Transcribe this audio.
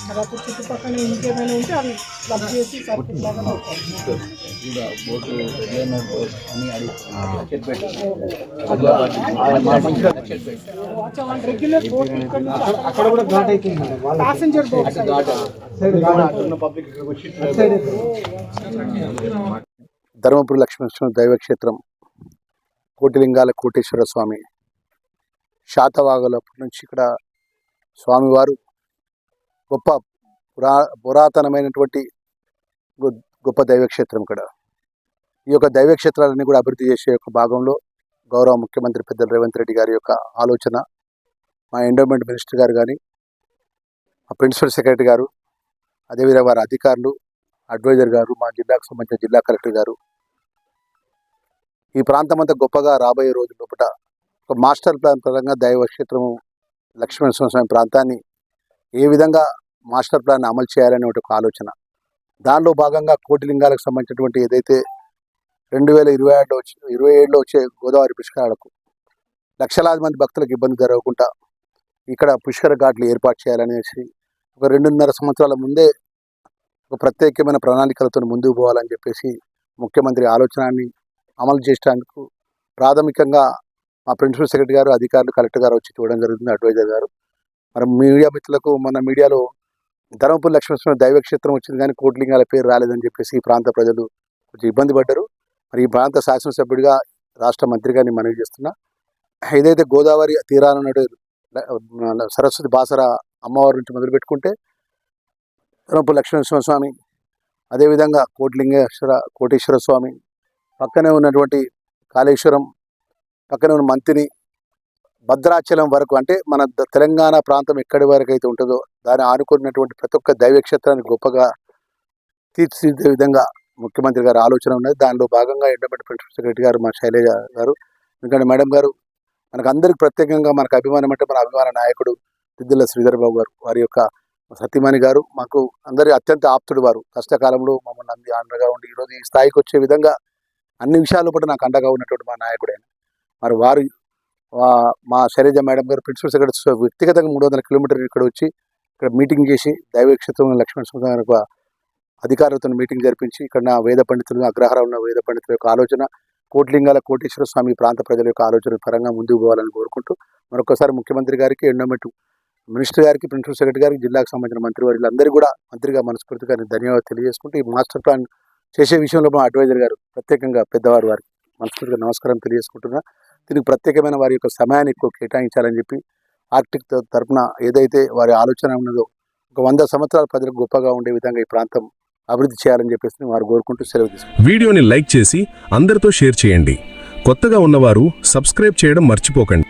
తర్వాత చుట్టుపక్కల ఇంకేమైనా ఉంటే అవి క్లబ్ చేసి సర్కిల్ లాగా పెట్టాలి. వాచ్ ఆన్ రెగ్యులర్ బోట్ ఇక్కడ నుంచి అక్కడ కూడా ఘాట్ అవుతుంది passenger boat Dharmapuri Lakshminarasimha దైవక్షేత్రం Kotilingala Koteshwara Swamy శాతవాగల నుంచి ఇక్కడ స్వామివారు గొప్ప పురా పురాతనమైనటువంటి గొ- గొప్ప దైవక్షేత్రం ఇక్కడ. ఈ యొక్క దైవక్షేత్రాలన్నీ కూడా అభివృద్ధి చేసే యొక్క భాగంలో గౌరవ ముఖ్యమంత్రి పెద్దలు రేవంత్ రెడ్డి గారి యొక్క ఆలోచన మా ఎండోమెంట్ మినిస్టర్ గారు కానీ మా ప్రిన్సిపల్ సెక్రటరీ గారు అదేవిధంగా వారి అధికారులు అడ్వైజర్ గారు మా జిల్లాకు సంబంధించిన జిల్లా కలెక్టర్ గారు. ఈ ప్రాంతం అంతా గొప్పగా రాబోయే రోజు లోపల ఒక మాస్టర్ ప్లాన్ పరంగా దైవక్షేత్రము లక్ష్మణ ప్రాంతాన్ని ఏ విధంగా మాస్టర్ ప్లాన్ అమలు చేయాలనే ఒక ఆలోచన. దానిలో భాగంగా కోటిలింగాలకు సంబంధించినటువంటి ఏదైతే రెండు వేల ఇరవై ఏడులో వచ్చి ఇరవై ఏడులో వచ్చే గోదావరి పుష్కరాలకు లక్షలాది మంది భక్తులకు ఇబ్బంది జరగకుండా ఇక్కడ పుష్కర ఘాట్లు ఏర్పాటు చేయాలనేసి ఒక రెండున్నర సంవత్సరాల ముందే ఒక ప్రత్యేకమైన ప్రణాళికలతో ముందుకు పోవాలని చెప్పేసి ముఖ్యమంత్రి ఆలోచనని అమలు చేయడానికి ప్రాథమికంగా మా ప్రిన్సిపల్ సెక్రటరీ గారు అధికారులు కలెక్టర్ గారు వచ్చి చూడడం జరుగుతుంది అడ్వైజర్ గారు. మరి మీడియా మిత్రులకు మన మీడియాలో ధర్మపురి లక్ష్మీనరసింహ దైవక్షేత్రం వచ్చింది కానీ కోట్లింగాల పేరు రాలేదని చెప్పేసి ఈ ప్రాంత ప్రజలు కొంచెం ఇబ్బంది పడ్డారు. మరి ఈ ప్రాంత శాసనసభ్యుడిగా రాష్ట్ర మంత్రిగా నేను మనవి చేస్తున్నా. ఏదైతే గోదావరి తీరాన సరస్వతి బాసర అమ్మవారి నుంచి మొదలుపెట్టుకుంటే పెట్టుకుంటే ధర్మపురి లక్ష్మీనరసింహ స్వామి అదేవిధంగా కోటిలింగేశ్వర కోటేశ్వర స్వామి పక్కనే ఉన్నటువంటి కాళేశ్వరం పక్కనే ఉన్న మంతిని భద్రాచలం వరకు అంటే మన ద- తెలంగాణ ప్రాంతం ఎక్కడి వరకు అయితే ఉంటుందో దాన్ని ఆనుకున్నటువంటి ప్రతి ఒక్క దైవక్షేత్రాన్ని గొప్పగా తీర్చిదిద్దే విధంగా ముఖ్యమంత్రి గారి ఆలోచన ఉన్నది. దానిలో భాగంగా ఎండమెంట్ ప్రిన్సిపల్ సెక్రటరీ గారు మా శైలజ గారు ఎందుకంటే మేడం గారు మనకు అందరికి ప్రత్యేకంగా మనకు అభిమానం అంటే మన అభిమాన నాయకుడు దిద్దుల శ్రీధర్ బాబు గారు వారి యొక్క సత్యమణి గారు మాకు అందరి అత్యంత ఆప్తుడు వారు. కష్టకాలంలో మమ్మల్ని అంది అండగా ఉండి ఈరోజు ఈ స్థాయికి వచ్చే విధంగా అన్ని విషయాలు కూడా నాకు అండగా ఉన్నటువంటి మా నాయకుడైన మరి వారు మా శైలజ మేడం గారు ప్రిన్సిపల్ సెక్రటరీ వ్యక్తిగతంగా మూడు వందల కిలోమీటర్లు ఇక్కడ వచ్చి ఇక్కడ మీటింగ్ చేసి దైవక్షేత్రం లక్ష్మణ స్వామి అధికారులతో మీటింగ్ జరిపించి ఇక్కడ నా వేద పండితులు అగ్రహారం ఉన్న వేద పండితుల యొక్క ఆలోచన కోట్లింగాల కోటేశ్వర స్వామి ప్రాంత ప్రజల యొక్క ఆలోచన పరంగా ముందుకు పోవాలని కోరుకుంటూ మరొకసారి ముఖ్యమంత్రి గారికి ఎండోమెంట్ మినిస్టర్ గారికి ప్రిన్సిపల్ సెక్రటరీ గారికి జిల్లాకు సంబంధించిన మంత్రి వారిలందరికీ కూడా మంత్రిగా మనస్ఫూర్తిగా ధన్యవాదాలు తెలియజేసుకుంటూ ఈ మాస్టర్ ప్లాన్ చేసే విషయంలో మా అడ్వైజర్ గారు ప్రత్యేకంగా పెద్దవారు వారికి మనస్ఫూర్తిగా నమస్కారం తెలియజేసుకుంటున్నా. దీనికి ప్రత్యేకమైన వారి యొక్క సమయాన్ని ఎక్కువ కేటాయించాలని చెప్పి ఆర్టిక్ తరఫున ఏదైతే వారి ఆలోచన ఉన్నదో ఒక వంద సంవత్సరాల ప్రజలకు గొప్పగా ఉండే విధంగా ఈ ప్రాంతం అభివృద్ధి చేయాలని చెప్పేసి వారు కోరుకుంటూ సెలవు తీసుకుంటారు వీడియోని లైక్ చేసి అందరితో షేర్ చేయండి. కొత్తగా ఉన్నవారు సబ్స్క్రైబ్ చేయడం మర్చిపోకండి.